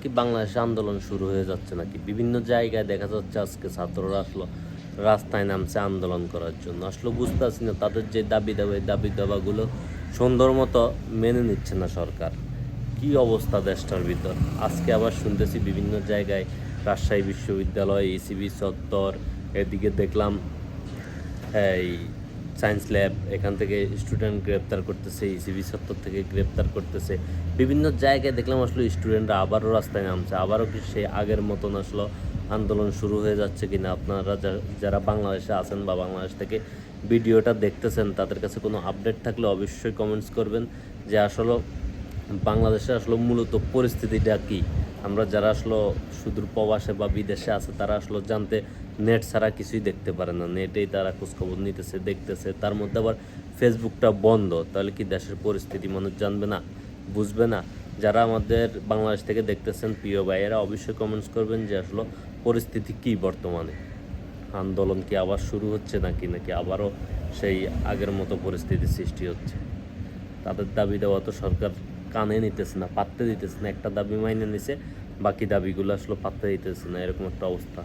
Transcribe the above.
কি বাংলাদেশে আন্দোলন শুরু হয়ে যাচ্ছে নাকি? বিভিন্ন জায়গায় দেখা যাচ্ছে আজকে ছাত্ররা আসলো রাস্তায় নামছে আন্দোলন করার জন্য। আসলে বুঝতে পারছি না, তাদের যে দাবি দাবা, দাবি দাবাগুলো সুন্দর মতো মেনে নিচ্ছে না সরকার। কি অবস্থা দেশটার ভিতর? আজকে আবার শুনতেছি বিভিন্ন জায়গায় রাজশাহী বিশ্ববিদ্যালয় ইসিবি চত্বর, এদিকে দেখলাম এই সায়েন্স ল্যাব, এখান থেকে স্টুডেন্ট গ্রেপ্তার করতেছে ইসিবি চত্বর থেকে গ্রেপ্তার করতেছে। বিভিন্ন জায়গায় দেখলাম আসলে স্টুডেন্টরা আবারও রাস্তায় নামছে। আবারও কি সেই আগের মতন আসলে আন্দোলন শুরু হয়ে যাচ্ছে কিনা? আপনারা যারা বাংলাদেশে আছেন বা বাংলাদেশ থেকে ভিডিওটা দেখতেছেন, তাদের কাছে কোনো আপডেট থাকলে অবশ্যই কমেন্টস করবেন যে আসলে বাংলাদেশে আসলে মূলত পরিস্থিতিটা কি? আমরা যারা আসলো সুদূর প্রবাসে বা বিদেশে আছে, তারা আসলে জানতে নেট ছাড়া কিছুই দেখতে পারে না। নেটেই তারা খোঁজখবর নিতেছে, দেখতেছে। তার মধ্যে আবার ফেসবুকটা বন্ধ। তাহলে কি দেশের পরিস্থিতি মানুষ জানবে না, বুঝবে না? যারা আমাদের বাংলাদেশ থেকে দেখতেছেন প্রিয় ভাইয়েরা, অবশ্যই কমেন্টস করবেন যে আসলে পরিস্থিতি কি বর্তমানে? আন্দোলন কি আবার শুরু হচ্ছে নাকি নাকি আবারও সেই আগের মতো পরিস্থিতি সৃষ্টি হচ্ছে? তাদের দাবি দেওয়া তো সরকার কানে নিতেছে না, পাত্তে দিতেছে না, একটা দাবি মাইনে নিছে, বাকি দাবিগুলো আসলে পাত্তে দিতেছে না, এরকম একটা অবস্থা।